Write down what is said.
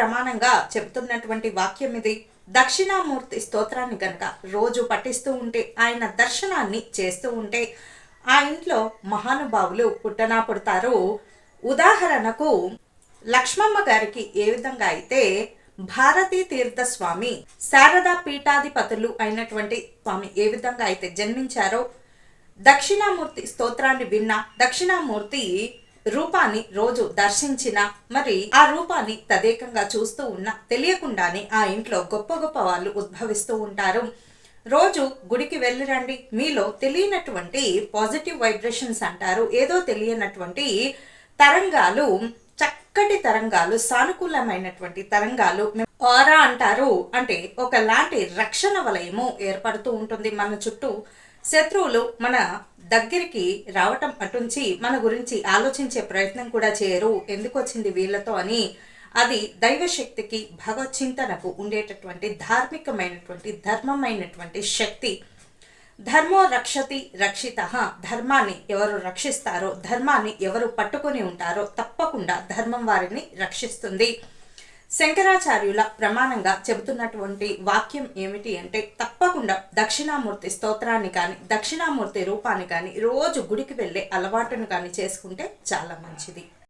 ప్రమాణంగా చెబుతున్నటువంటి వాక్యం ఇది. దక్షిణామూర్తి స్తోత్రాన్ని గనక రోజు పఠిస్తూ ఉంటే ఆయన దర్శనాన్ని చేస్తూ ఉంటే ఆ ఇంట్లో మహానుభావులు పుట్టనా పుడతారు. ఉదాహరణకు లక్ష్మమ్మ గారికి ఏ విధంగా అయితే భారతీ తీర్థ స్వామి శారదా పీఠాధిపతులు అయినటువంటి స్వామి ఏ విధంగా అయితే జన్మించారో దక్షిణామూర్తి స్తోత్రాన్ని విన్న దక్షిణామూర్తి రూపాన్ని రోజు దర్శించిన మరి ఆ రూపాన్ని తదేకంగా చూస్తూ ఉన్న తెలియకుండానే ఆ ఇంట్లో గొప్ప గొప్ప వాళ్ళు ఉద్భవిస్తూ ఉంటారు. రోజు గుడికి వెళ్ళిరండి. మీలో తెలియనటువంటి పాజిటివ్ వైబ్రేషన్స్ అంటారు. ఏదో తెలియనటువంటి తరంగాలు చక్కటి తరంగాలు సానుకూలమైనటువంటి తరంగాలు ఆరా అంటారు. అంటే ఒకలాంటి రక్షణ వలయము ఏర్పడుతూ ఉంటుంది. మన చుట్టూ శత్రువులు మన దగ్గరికి రావటం అటుంచి మన గురించి ఆలోచించే ప్రయత్నం కూడా చేయరు. ఎందుకు వచ్చింది వీళ్ళతో అని అది దైవశక్తికి భగవచ్చింతనకు ఉండేటటువంటి ధార్మికమైనటువంటి ధర్మమైనటువంటి శక్తి. ధర్మో రక్షతి రక్షిత ధర్మాన్ని ఎవరు రక్షిస్తారో ధర్మాన్ని ఎవరు పట్టుకొని ఉంటారో తప్పకుండా ధర్మం వారిని రక్షిస్తుంది. శంకరాచార్యుల ప్రమాణంగా చెబుతున్నటువంటి వాక్యం ఏమిటి అంటే తప్పకుండా దక్షిణామూర్తి స్తోత్రాన్ని కానీ దక్షిణామూర్తి రూపాన్ని కానీ రోజు గుడికి వెళ్ళే అలవాటును కానీ చేసుకుంటే చాలా మంచిది.